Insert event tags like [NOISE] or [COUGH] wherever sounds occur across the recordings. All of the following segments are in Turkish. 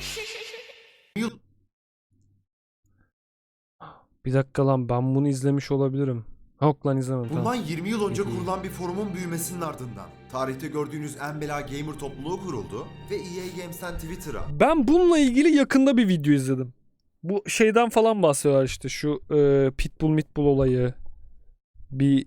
[LAUGHS] Bir dakika lan ben bunu izlemiş olabilirim. Yok lan izlemedim. Bundan Tamam. 20 yıl önce kurulan bir forumun büyümesinin ardından tarihte gördüğünüz en bela gamer topluluğu kuruldu ve EA Games'ten Twitter'a Ben bununla ilgili yakında bir video izledim. Bu şeyden falan bahsediyorlar işte şu e, Pitbull Mitbull olayı. Bir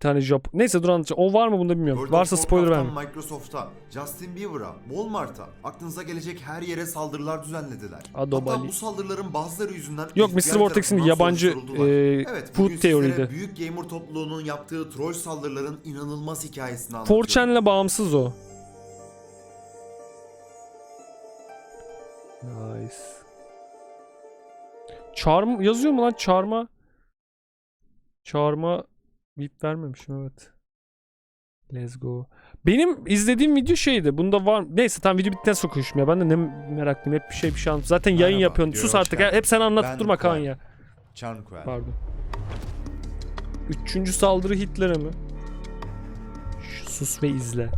tane Japon. Neyse dur anlatacağım. O var mı bunda bilmiyorum. World Varsa spoiler Warcraft'tan verme. Microsoft'a, Justin Bieber'a, Walmart'a aklınıza gelecek her yere saldırılar düzenlediler. Adobali. Hatta bu saldırıların bazıları yüzünden Yok Mr. Vortex'in yabancı e, Evet, food teoriydi. büyük gamer topluluğunun yaptığı troll saldırıların inanılmaz hikayesini anlatıyorum. 4chan'le bağımsız o. Nice. Charm yazıyor mu lan? Charm'a Charm'a VIP vermemişim evet. Let's go. Benim izlediğim video şeydi. Bunda var. Neyse tamam video bittikten sonra konuşayım ya. Ben de ne meraklıyım. Hep bir şey bir şey anlat. Zaten yayın Merhaba, yapıyorsun. Sus artık ya. Hep sen anlatıp durma Kaan ya. Chanquel. Pardon. Üçüncü saldırı Hitler'e mi? Sus ve izle.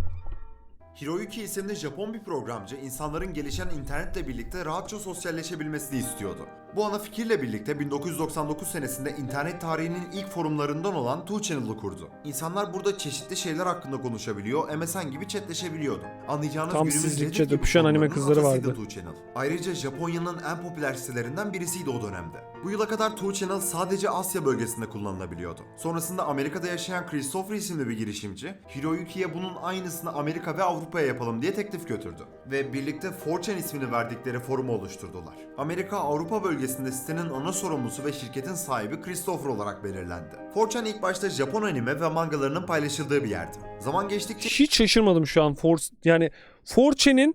Hiroyuki isimli Japon bir programcı insanların gelişen internetle birlikte rahatça sosyalleşebilmesini istiyordu. Bu ana fikirle birlikte 1999 senesinde internet tarihinin ilk forumlarından olan 2channel'ı kurdu. İnsanlar burada çeşitli şeyler hakkında konuşabiliyor, MSN gibi chatleşebiliyordu. Anlayacağınız Tam günümüz sizlikçe döpüşen anime kızları vardı. 2channel. Ayrıca Japonya'nın en popüler sitelerinden birisiydi o dönemde. Bu yıla kadar 2channel sadece Asya bölgesinde kullanılabiliyordu. Sonrasında Amerika'da yaşayan Christopher isimli bir girişimci, Hiroyuki'ye bunun aynısını Amerika ve Avrupa'ya yapalım diye teklif götürdü. Ve birlikte 4chan ismini verdikleri forumu oluşturdular. Amerika Avrupa bölgesinde sitenin ana sorumlusu ve şirketin sahibi Christopher olarak belirlendi. 4chan ilk başta Japon anime ve mangalarının paylaşıldığı bir yerdi. Zaman geçtikçe Hiç şaşırmadım şu an. Force, yani 4chan'in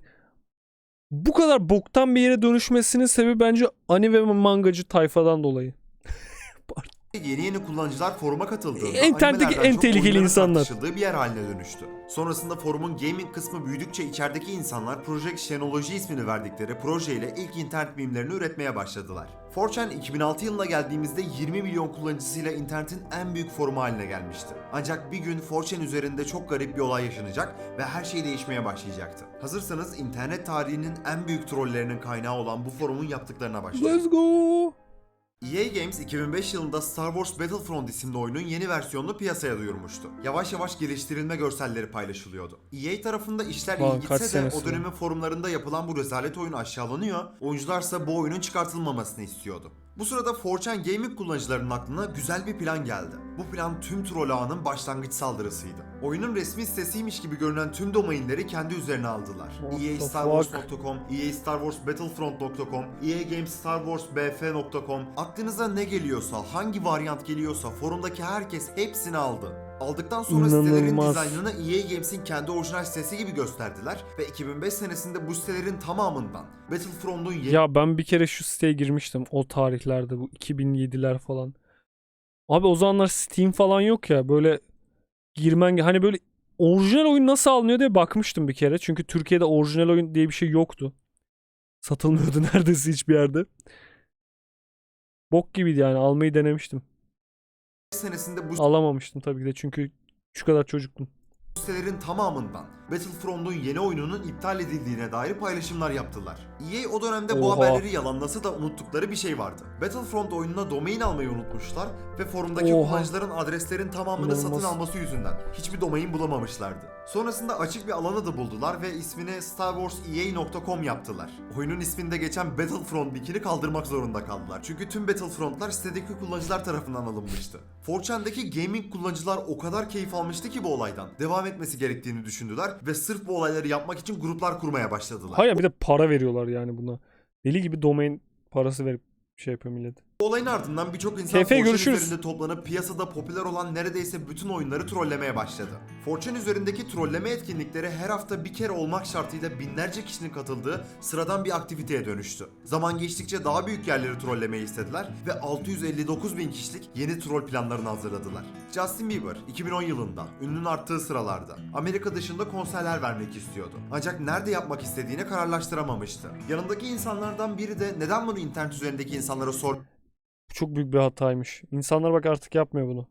bu kadar boktan bir yere dönüşmesinin sebebi bence anime ve mangacı tayfadan dolayı. [LAUGHS] Yeni yeni kullanıcılar foruma katıldığında İnternetteki en çok tehlikeli oyunların insanlar. tartışıldığı bir yer haline dönüştü. Sonrasında forumun gaming kısmı büyüdükçe içerideki insanlar Project Xenology ismini verdikleri projeyle ilk internet mimlerini üretmeye başladılar. 4chan 2006 yılına geldiğimizde 20 milyon kullanıcısıyla internetin en büyük forumu haline gelmişti. Ancak bir gün 4chan üzerinde çok garip bir olay yaşanacak ve her şey değişmeye başlayacaktı. Hazırsanız internet tarihinin en büyük trollerinin kaynağı olan bu forumun yaptıklarına başlayalım. Let's go. EA Games 2005 yılında Star Wars Battlefront isimli oyunun yeni versiyonunu piyasaya duyurmuştu. Yavaş yavaş geliştirilme görselleri paylaşılıyordu. EA tarafında işler Lan iyi gitse de o dönemin forumlarında yapılan bu rezalet oyun aşağılanıyor, oyuncularsa bu oyunun çıkartılmamasını istiyordu. Bu sırada 4chan Gaming kullanıcılarının aklına güzel bir plan geldi. Bu plan tüm troll ağının başlangıç saldırısıydı. Oyunun resmi sitesiymiş gibi görünen tüm domainleri kendi üzerine aldılar. What EA the Star fuck? Wars.com, EA Star Wars Battlefront.com, EA Games Star Wars BF.com aklınıza ne geliyorsa, hangi varyant geliyorsa forumdaki herkes hepsini aldı. Aldıktan sonra sitelerin İnanılmaz. dizaynını EA Games'in kendi orijinal sitesi gibi gösterdiler ve 2005 senesinde bu sitelerin tamamından Battlefront'un yeni Ya ben bir kere şu siteye girmiştim o tarihlerde bu 2007'ler falan. Abi o zamanlar Steam falan yok ya böyle girmen hani böyle orijinal oyun nasıl alınıyor diye bakmıştım bir kere. Çünkü Türkiye'de orijinal oyun diye bir şey yoktu. Satılmıyordu [LAUGHS] neredeyse hiçbir yerde. Bok gibiydi yani almayı denemiştim. Senesinde bu Alamamıştım tabii ki de çünkü şu kadar çocuktum. sitelerin tamamından Battlefront'un yeni oyununun iptal edildiğine dair paylaşımlar yaptılar. EA o dönemde bu Oha. haberleri yalanlasa da unuttukları bir şey vardı. Battlefront oyununa domain almayı unutmuşlar ve forumdaki Oha. kullanıcıların adreslerin tamamını İnanılmaz. satın alması yüzünden hiçbir domain bulamamışlardı. Sonrasında açık bir alanı da buldular ve ismini StarWarsEA.com yaptılar. Oyunun isminde geçen Battlefront nickini kaldırmak zorunda kaldılar. Çünkü tüm Battlefront'lar sitedeki kullanıcılar tarafından alınmıştı. 4chan'daki gaming kullanıcılar o kadar keyif almıştı ki bu olaydan. Devam etmesi gerektiğini düşündüler ve sırf bu olayları yapmak için gruplar kurmaya başladılar. Hayır bir de para veriyorlar yani buna. Deli gibi domain parası verip şey yapıyor millet. Olayın ardından birçok insan Keyfe 4chan görüşürüz. üzerinde toplanıp piyasada popüler olan neredeyse bütün oyunları trollemeye başladı. 4chan üzerindeki trolleme etkinlikleri her hafta bir kere olmak şartıyla binlerce kişinin katıldığı sıradan bir aktiviteye dönüştü. Zaman geçtikçe daha büyük yerleri trollemeyi istediler ve 659 bin kişilik yeni troll planlarını hazırladılar. Justin Bieber 2010 yılında ününün arttığı sıralarda Amerika dışında konserler vermek istiyordu. Ancak nerede yapmak istediğini kararlaştıramamıştı. Yanındaki insanlardan biri de neden bunu internet üzerindeki insanlara sor çok büyük bir hataymış. İnsanlar bak artık yapmıyor bunu.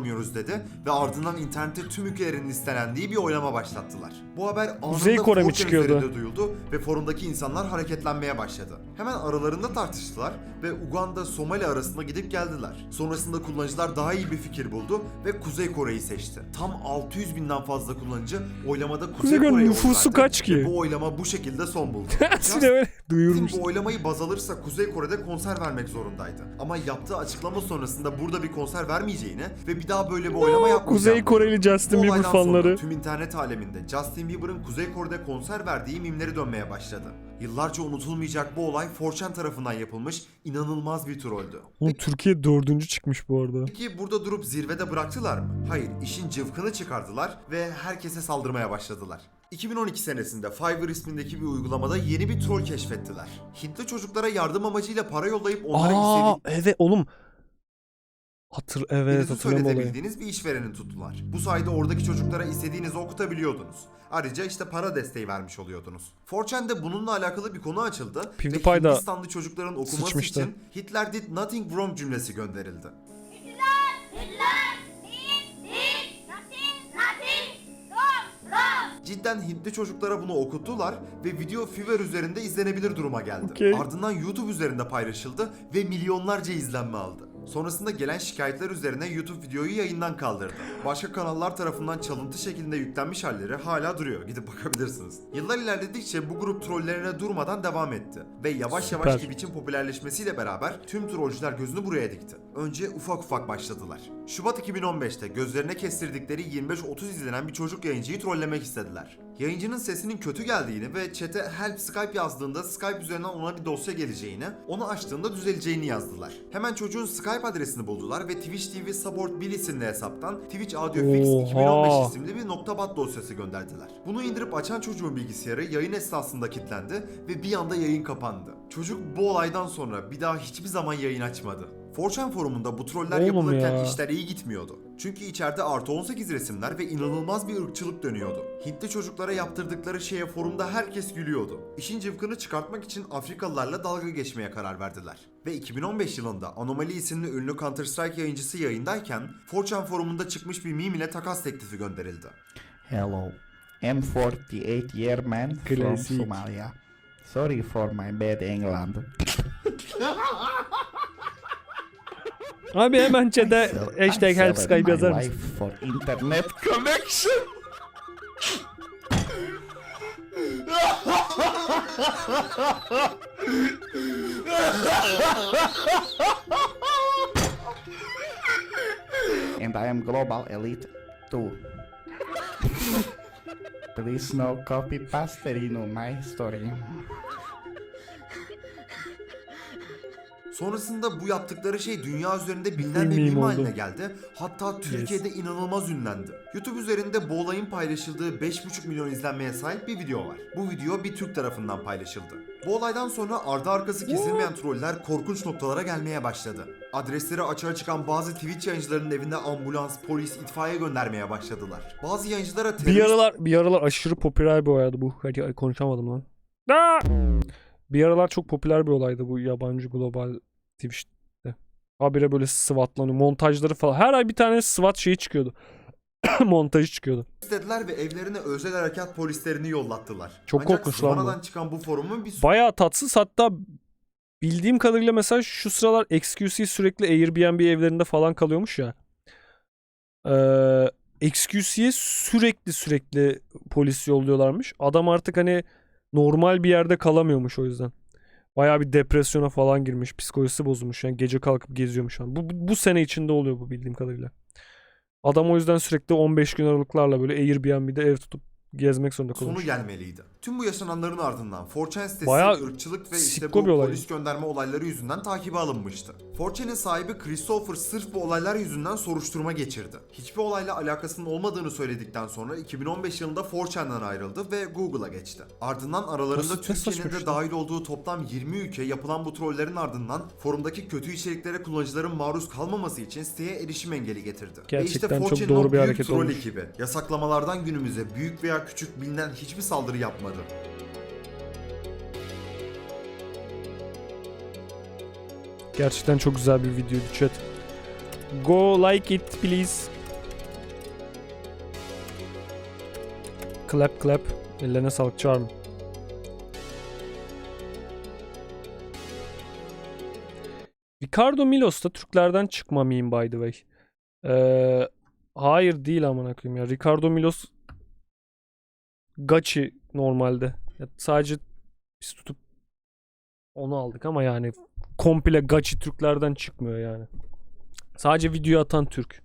Yapamıyoruz dedi ve ardından internette tüm ülkelerin listelendiği bir oylama başlattılar. Bu haber anında Kuzey Kore mi 4chan çıkıyordu? üzerinde duyuldu ve forumdaki insanlar hareketlenmeye başladı. Hemen aralarında tartıştılar ve Uganda Somali arasında gidip geldiler. Sonrasında kullanıcılar daha iyi bir fikir buldu ve Kuzey Kore'yi seçti. Tam 600 binden fazla kullanıcı oylamada Kuzey, Kuzey Kore Kore'ye oy nüfusu verdi kaç ki? Bu oylama bu şekilde son buldu. [LAUGHS] Sine böyle duyurmuş. Bu oylamayı baz alırsa Kuzey Kore'de konser vermek zorundaydı. Ama yaptığı açıklama sonrasında burada bir konser vermeyeceğini ve bir daha böyle bir oylama yapmayacağını. Kuzey Koreli Justin Bu Bieber olaydan sonra fanları. tüm internet aleminde Justin Bieber'ın Kuzey Kore'de konser verdiği mimleri dönmeye başladı. Yıllarca unutulmayacak bu olay 4chan tarafından yapılmış inanılmaz bir troldü. Oğlum Türkiye dördüncü çıkmış bu arada. Peki burada durup zirvede bıraktılar mı? Hayır, işin cıvkını çıkardılar ve herkese saldırmaya başladılar. 2012 senesinde Fiverr ismindeki bir uygulamada yeni bir troll keşfettiler. Hintli çocuklara yardım amacıyla para yollayıp onlara Aa istediği evet oğlum. Hatır evet Birinizi hatırlıyorum olayı. söyletebildiğiniz bir işvereni tuttular. Bu sayede oradaki çocuklara istediğinizi okutabiliyordunuz. Ayrıca işte para desteği vermiş oluyordunuz. 4chan'de bununla alakalı bir konu açıldı. PewDiePie ve da Hindistanlı çocukların okuması sıçmıştı. için Hitler did nothing wrong cümlesi gönderildi. Hitler, Hitler, did, did, nothing, nothing, wrong, wrong. Cidden Hintli çocuklara bunu okuttular ve video Fiverr üzerinde izlenebilir duruma geldi. Okey. Ardından YouTube üzerinde paylaşıldı ve milyonlarca izlenme aldı. Sonrasında gelen şikayetler üzerine YouTube videoyu yayından kaldırdı. Başka kanallar tarafından çalıntı şeklinde yüklenmiş halleri hala duruyor. Gidip bakabilirsiniz. Yıllar ilerledikçe bu grup trollerine durmadan devam etti. Ve yavaş yavaş Süper. Twitch'in popülerleşmesiyle beraber tüm trollcüler gözünü buraya dikti. Önce ufak ufak başladılar. Şubat 2015'te gözlerine kestirdikleri 25-30 izlenen bir çocuk yayıncıyı trollemek istediler. Yayıncının sesinin kötü geldiğini ve chat'e help Skype yazdığında Skype üzerinden ona bir dosya geleceğini, onu açtığında düzeleceğini yazdılar. Hemen çocuğun Skype adresini buldular ve Twitch TV Support Bill isimli hesaptan Twitch Audio Fix Oha. 2015 isimli bir .bat dosyası gönderdiler. Bunu indirip açan çocuğun bilgisayarı yayın esnasında kilitlendi ve bir anda yayın kapandı. Çocuk bu olaydan sonra bir daha hiçbir zaman yayın açmadı. 4chan forumunda bu troller Oğlum yapılırken ya. işler iyi gitmiyordu. Çünkü içeride artı 18 resimler ve inanılmaz bir ırkçılık dönüyordu. Hintli çocuklara yaptırdıkları şeye forumda herkes gülüyordu. İşin cıvkını çıkartmak için Afrikalılarla dalga geçmeye karar verdiler. Ve 2015 yılında Anomaly isimli ünlü Counter Strike yayıncısı yayındayken 4chan forumunda çıkmış bir meme ile takas teklifi gönderildi. Hello, I'm 48 year man from. Somalia. Sorry for my bad England. [LAUGHS] Abi hemen chat'e hashtag help Skype yazar mısın? for internet connection. and I am global elite too. Please no copy paste in my story. Sonrasında bu yaptıkları şey dünya üzerinde bilinen Bir bir meme oldu. haline geldi. Hatta Türkiye'de inanılmaz ünlendi. YouTube üzerinde bu olayın paylaşıldığı 5,5 milyon izlenmeye sahip bir video var. Bu video bir Türk tarafından paylaşıldı. Bu olaydan sonra ardı arkası kesilmeyen troller korkunç noktalara gelmeye başladı. Adresleri açığa çıkan bazı Twitch yayıncılarının evine ambulans, polis, itfaiye göndermeye başladılar. Bazı yayıncılara Bir terörist aralar bir aralar aşırı popüler bir olaydı bu. Hadi ay, konuşamadım lan. Bir aralar çok popüler bir olaydı bu yabancı global Twitch'te. Habire böyle SWAT'lanıyor. Montajları falan. Her ay bir tane SWAT şeyi çıkıyordu. [COUGHS] Montajı çıkıyordu. istediler ve evlerine özel harekat polislerini yollattılar. Çok Ancak korkunç lan bu. çıkan bu forumun bir Bayağı tatsız hatta bildiğim kadarıyla mesela şu sıralar XQC sürekli Airbnb evlerinde falan kalıyormuş ya. Ee, XQC'ye sürekli sürekli polis yolluyorlarmış. Adam artık hani normal bir yerde kalamıyormuş o yüzden. Bayağı bir depresyona falan girmiş. Psikolojisi bozulmuş. Yani gece kalkıp geziyormuş. Bu, bu, bu sene içinde oluyor bu bildiğim kadarıyla. Adam o yüzden sürekli 15 gün aralıklarla böyle Airbnb'de ev tutup gezmek zorunda sonu kalmış. gelmeliydi. Tüm bu yaşananların ardından 4chan sitesi Bayağı ırkçılık ve işte bu polis gönderme olayları yüzünden takibe alınmıştı. 4chan'in sahibi Christopher sırf bu olaylar yüzünden soruşturma geçirdi. Hiçbir olayla alakasının olmadığını söyledikten sonra 2015 yılında 4chan'dan ayrıldı ve Google'a geçti. Ardından aralarında Türkiye'nin de dahil olduğu toplam 20 ülke yapılan bu trollerin ardından forumdaki kötü içeriklere kullanıcıların maruz kalmaması için siteye erişim engeli getirdi. ve işte Gerçekten çok 4chan'in doğru bir büyük hareket troll olmuş. ekibi yasaklamalardan günümüze büyük veya küçük bilinen hiçbir saldırı yapmadı. Gerçekten çok güzel bir videoydu chat. Go like it please. Clap clap. Ellerine sağlık Charm. Ricardo Milos da Türklerden çıkma miyim by the way. Ee, hayır değil amına koyayım ya. Ricardo Milos Gachi normalde. Ya sadece biz tutup onu aldık ama yani komple Gachi Türklerden çıkmıyor yani. Sadece video atan Türk.